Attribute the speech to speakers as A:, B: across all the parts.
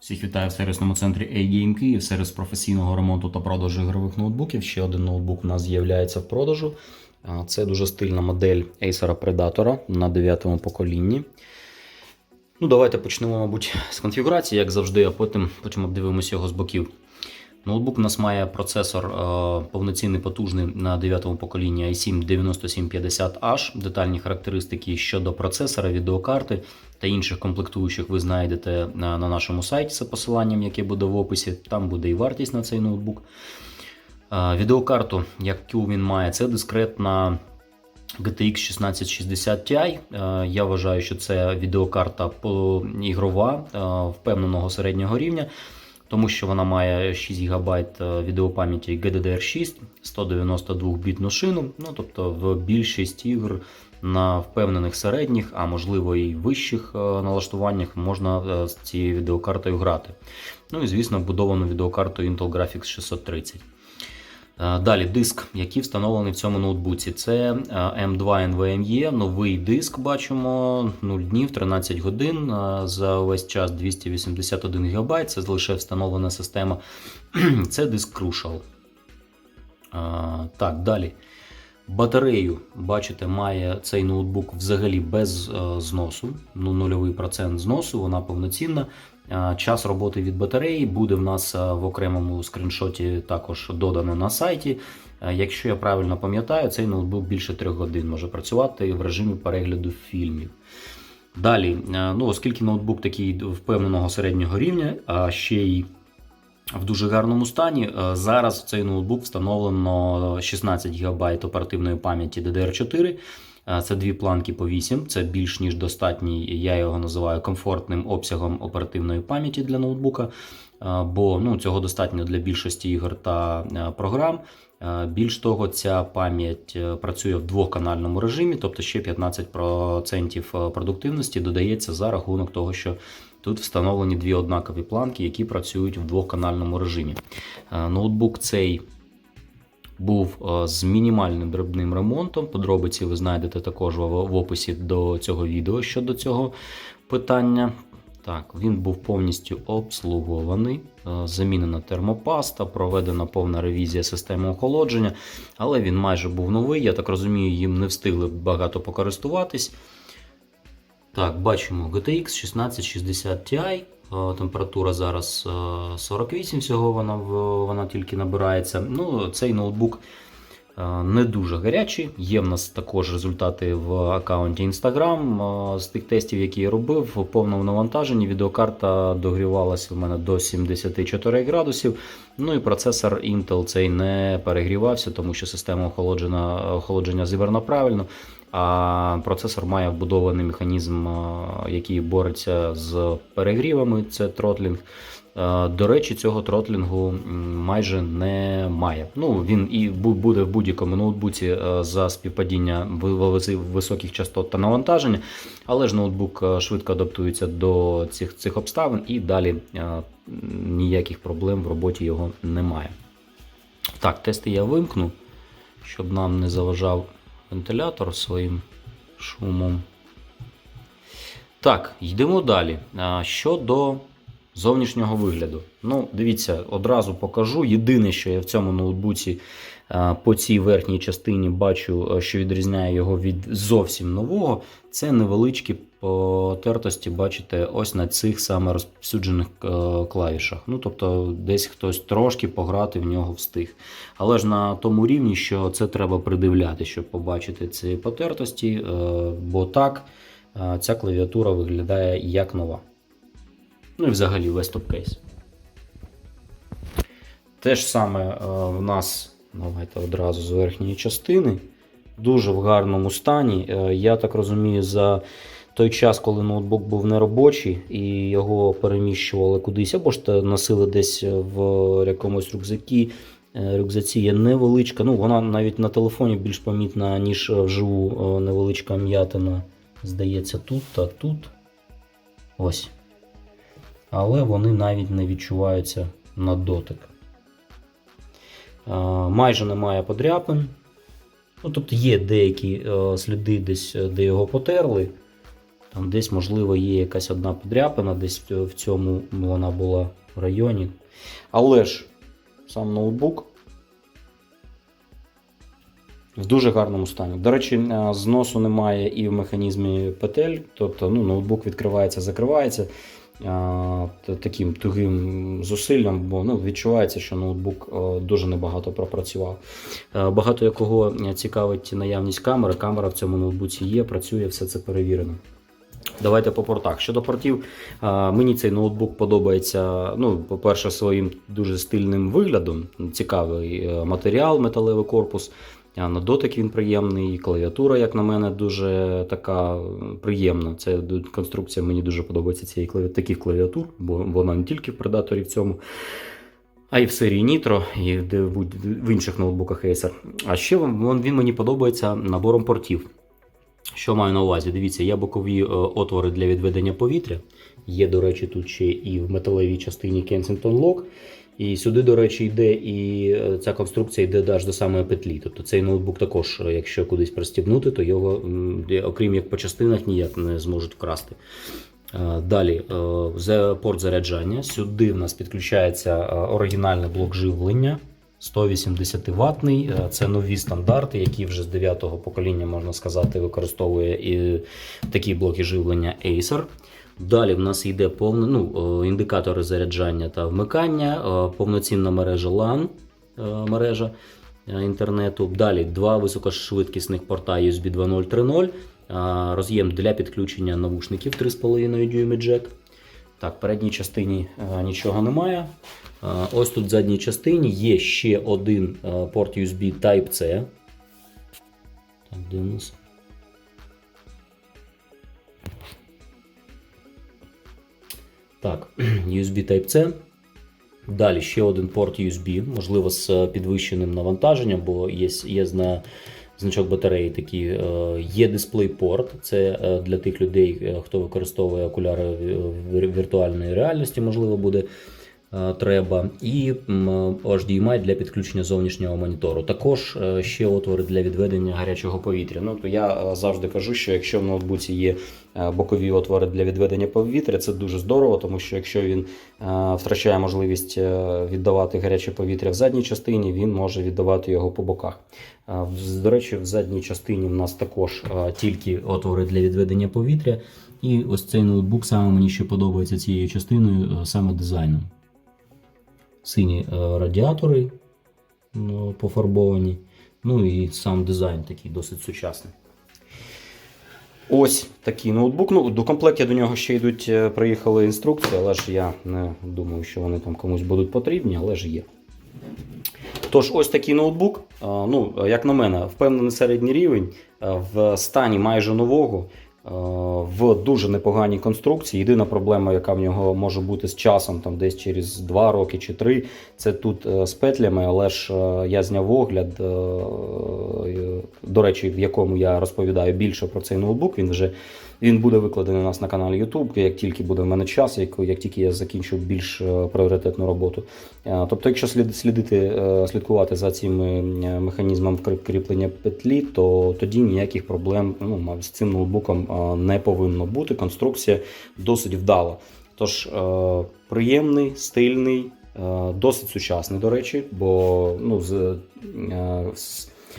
A: Всіх вітаю в сервісному центрі A-Game Київ, сервіс професійного ремонту та продажу ігрових ноутбуків. Ще один ноутбук у нас з'являється в продажу. Це дуже стильна модель Acer Predator на 9 поколінні. Ну, Давайте почнемо, мабуть, з конфігурації, як завжди, а потім, потім обдивимося його з боків. Ноутбук у нас має процесор е, повноцінний потужний на 9-му поколінні i7 9750H. Детальні характеристики щодо процесора, відеокарти та інших комплектуючих ви знайдете на, на нашому сайті за посиланням, яке буде в описі. Там буде і вартість на цей ноутбук. Е, відеокарту, яку він має, це дискретна GTX 1660 Ti. Е, Я вважаю, що це відеокарта ігрова е, впевненого середнього рівня тому що вона має 6 ГБ відеопам'яті GDDR6, 192-бітну шину. Ну тобто в більшість ігр на впевнених середніх, а можливо і вищих е, налаштуваннях можна е, з цією відеокартою грати. Ну і звісно, будовану відеокарту Intel Graphics 630. Е, Далі диск, який встановлений в цьому ноутбуці. Це е, M2 NVMe, новий диск бачимо 0 днів, 13 годин. е, За весь час 281 ГБ. Це лише встановлена система. Це диск Crucial. Е, Так, далі. Батарею, бачите, має цей ноутбук взагалі без е, зносу, ну нульовий процент зносу, вона повноцінна. Е, Час роботи від батареї буде в нас е, в окремому скріншоті також додано на сайті. Е, Якщо я правильно пам'ятаю, цей ноутбук більше 3 годин може працювати в режимі перегляду фільмів. Далі, ну, оскільки ноутбук такий впевненого середнього рівня, а ще й в дуже гарному стані. Зараз в цей ноутбук встановлено 16 ГБ оперативної пам'яті DDR4. Е, Це дві планки по 8, це більш ніж достатній, я його називаю комфортним обсягом оперативної пам'яті для ноутбука, е, бо ну, цього достатньо для більшості ігор та е, програм. Більш того, ця пам'ять працює в двохканальному режимі, тобто ще 15% продуктивності додається за рахунок того, що Тут встановлені дві однакові планки, які працюють в двохканальному режимі. Ноутбук цей був е, з мінімальним дрібним ремонтом. Подробиці ви знайдете також в описі до цього відео щодо цього питання. Так, він був повністю обслугований, е, замінена термопаста, проведена повна ревізія системи охолодження, але він майже був новий. Я так розумію, їм не встигли багато покористуватись. Так, бачимо GTX 1660 Ti. Е, Температура зараз е, 48 всього вона, вона тільки набирається. Ну, цей ноутбук е, не дуже гарячий. Є в нас також результати в аккаунті Instagram е, з тих тестів, які я робив. В повному навантаженні відеокарта догрівалася в мене до 74 градусів. Ну і процесор Intel цей не перегрівався, тому що система охолодження, охолодження зібрана правильно. А процесор має вбудований механізм, е, який бореться з перегрівами, це тротлінг. Е, До речі, цього тротлінгу майже немає. Ну, він і буде в будь-якому ноутбуці е, за співпадіння ви- ви- високих частот та навантаження, але ж ноутбук швидко адаптується до цих, цих обставин і далі ніяких проблем в роботі його немає. Так, тести я вимкну, щоб нам не заважав вентилятор своїм шумом. Так, йдемо далі. Щодо зовнішнього вигляду. Ну, дивіться, одразу покажу. Єдине, що я в цьому ноутбуці по цій верхній частині бачу, що відрізняє його від зовсім нового, це невеличкі потертості, бачите, ось на цих саме розповсюджених е, клавішах. Ну, тобто, десь хтось трошки пограти в нього встиг. Але ж на тому рівні, що це треба придивляти, щоб побачити ці потертості, е, бо так е, ця клавіатура виглядає як нова. Ну і взагалі весь топ-кейс. Те ж саме е, в нас, давайте одразу з верхньої частини, дуже в гарному стані. Е, Я так розумію, за той час, коли ноутбук був неробочий і його переміщували кудись, або ж носили десь в якомусь рюкзакі. Е, Рюкзаці є невеличка, ну вона навіть на телефоні більш помітна, ніж вживу е, невеличка м'ятина. Здається, тут та тут. Ось. Але вони навіть не відчуваються на дотик. Е, Майже немає подряпин. Ну, тобто є деякі е, сліди десь, е, де його потерли. Там десь, можливо, є якась одна подряпина, десь в цьому вона була в районі. Але ж сам ноутбук в дуже гарному стані. До речі, зносу немає і в механізмі петель, тобто ну, ноутбук відкривається, закривається таким тугим зусиллям, бо ну, відчувається, що ноутбук е, дуже небагато пропрацював. Е, Багато якого цікавить наявність камери. Камера в цьому ноутбуці є, працює, все це перевірено. Давайте по портах. Щодо портів, мені цей ноутбук подобається. Ну, по-перше, своїм дуже стильним виглядом. Цікавий е, матеріал, металевий корпус. На дотик він приємний, клавіатура, як на мене, дуже така приємна. Це конструкція мені дуже подобається цієї таких клавіатур, бо вона не тільки в предаторі в цьому, а й в серії Nitro, і в інших ноутбуках Acer. А ще він, він мені подобається набором портів. Що маю на увазі? Дивіться, є бокові е, отвори для відведення повітря. Є, до речі, тут ще і в металевій частині Kensington Lock. І сюди, до речі, йде і е, ця конструкція йде аж до самої петлі. Тобто цей ноутбук також, е, якщо кудись пристібнути, то його, окрім як по частинах, ніяк не зможуть вкрасти. Е, Далі порт заряджання. Сюди в нас підключається оригінальний блок живлення. 180 ватний. Це нові стандарти, які вже з 9-го покоління, можна сказати, використовує і такі блоки живлення Acer. Далі в нас йде повне, ну, е, індикатори заряджання та вмикання, е, повноцінна мережа LAN е, мережа інтернету. Далі два високошвидкісних порта USB 2.0 3.0, е, роз'єм для підключення навушників 3,5 дюйми джек. Так, в передній частині нічого немає. Ось тут в задній частині є ще один порт USB Type-C. Так, дивимося. Так, USB Type-C. Далі ще один порт USB, можливо, з підвищеним навантаженням, бо є, є на значок батареї такий. е, Є дисплей-порт. Це е, для тих людей, е, хто використовує окуляри вір- віртуальної реальності, можливо, буде е, треба. І HDMI для підключення зовнішнього монітору. Також е, ще отвори для відведення гарячого повітря. Ну, то я е, завжди кажу, що якщо в ноутбуці є е, бокові отвори для відведення повітря, це дуже здорово, тому що якщо він е, втрачає можливість е, віддавати гаряче повітря в задній частині, він може віддавати його по боках. Е, До речі, в задній частині в нас також е, тільки отвори для відведення повітря. І ось цей ноутбук саме мені ще подобається цією частиною, е, саме дизайном. Сині е, радіатори пофарбовані. Ну і сам дизайн такий досить сучасний. Ось такий ноутбук. Ну, до комплекті до нього ще йдуть, е, приїхали інструкції, але ж я не думаю, що вони там комусь будуть потрібні, але ж є. Тож, ось такий ноутбук. Ну, як на мене, впевнений середній рівень в стані майже нового, в дуже непоганій конструкції. Єдина проблема, яка в нього може бути з часом, там десь через 2 роки чи 3, це тут е, з петлями, але ж е, я зняв огляд, е, е, до речі, в якому я розповідаю більше про цей ноутбук. Він вже він буде викладений у нас на каналі YouTube, як тільки буде в мене час, як, як тільки я закінчу більш е, пріоритетну роботу. Е, Тобто, якщо слідити, е, слідкувати за цим механізмом кріплення петлі, то тоді ніяких проблем ну, з цим ноутбуком не повинно бути. Конструкція досить вдала. Тож приємний, стильний, досить сучасний, до речі, бо ну, з,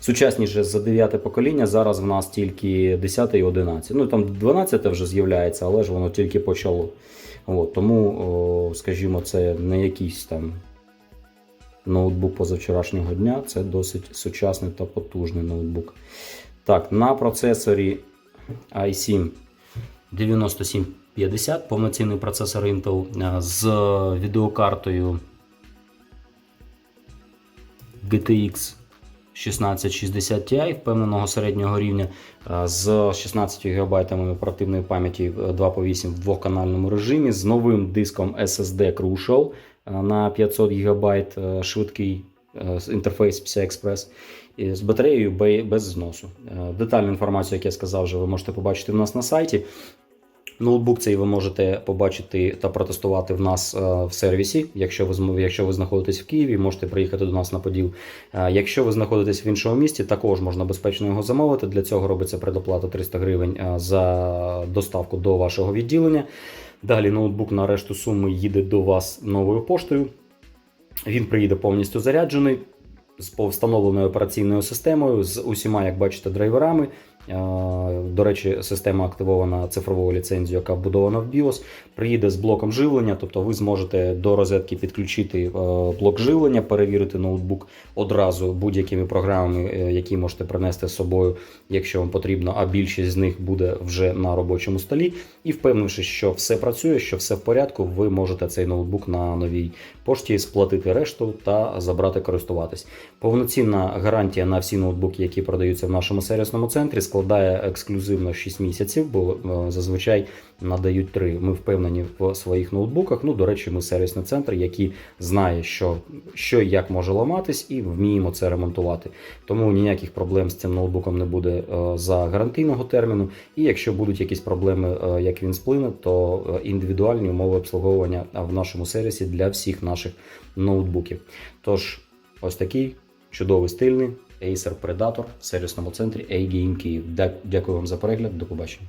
A: сучасніше за 9 покоління. Зараз в нас тільки 10 і 11. Ну там 12 вже з'являється, але ж воно тільки почало. От, тому, о, скажімо, це не якийсь там ноутбук позавчорашнього дня, це досить сучасний та потужний ноутбук. Так, на процесорі i7 9750, повноцінний процесор Intel е, з відеокартою GTX 1660 Ti впевненого середнього рівня е, з 16 ГБ оперативної пам'яті е, 2 по 8 в двохканальному режимі з новим диском SSD Crucial е, на 500 ГБ е, швидкий е, інтерфейс PCI Express з батареєю без зносу. Е, Детальну інформацію, як я сказав, вже ви можете побачити у нас на сайті. Ноутбук цей ви можете побачити та протестувати в нас е, в сервісі. Якщо ви якщо ви знаходитесь в Києві, можете приїхати до нас на Поділ. Е, Якщо ви знаходитесь в іншому місті, також можна безпечно його замовити. Для цього робиться предоплата 300 гривень е, за доставку до вашого відділення. Далі ноутбук на решту суми їде до вас новою поштою. Він приїде повністю заряджений з встановленою операційною системою, з усіма, як бачите, драйверами. До речі, система активована цифровою ліцензією, яка вбудована в BIOS. Приїде з блоком живлення, тобто ви зможете до розетки підключити е, блок живлення, перевірити ноутбук одразу будь-якими програмами, е, які можете принести з собою, якщо вам потрібно, а більшість з них буде вже на робочому столі. І впевнившись, що все працює, що все в порядку, ви можете цей ноутбук на новій пошті сплатити решту та забрати користуватись. Повноцінна гарантія на всі ноутбуки, які продаються в нашому сервісному центрі, складає ексклюзивно 6 місяців, бо е, зазвичай надають 3. Ми впевнені в своїх ноутбуках. Ну, до речі, ми сервісний центр, який знає, що, що і як може ламатись, і вміємо це ремонтувати. Тому ніяких проблем з цим ноутбуком не буде е, за гарантійного терміну. І якщо будуть якісь проблеми, е, як він сплине, то індивідуальні умови обслуговування в нашому сервісі для всіх наших ноутбуків. Тож, ось такий чудовий стильний Acer Predator в сервісному центрі A-Game Київ. Дя- Дякую вам за перегляд. До побачення.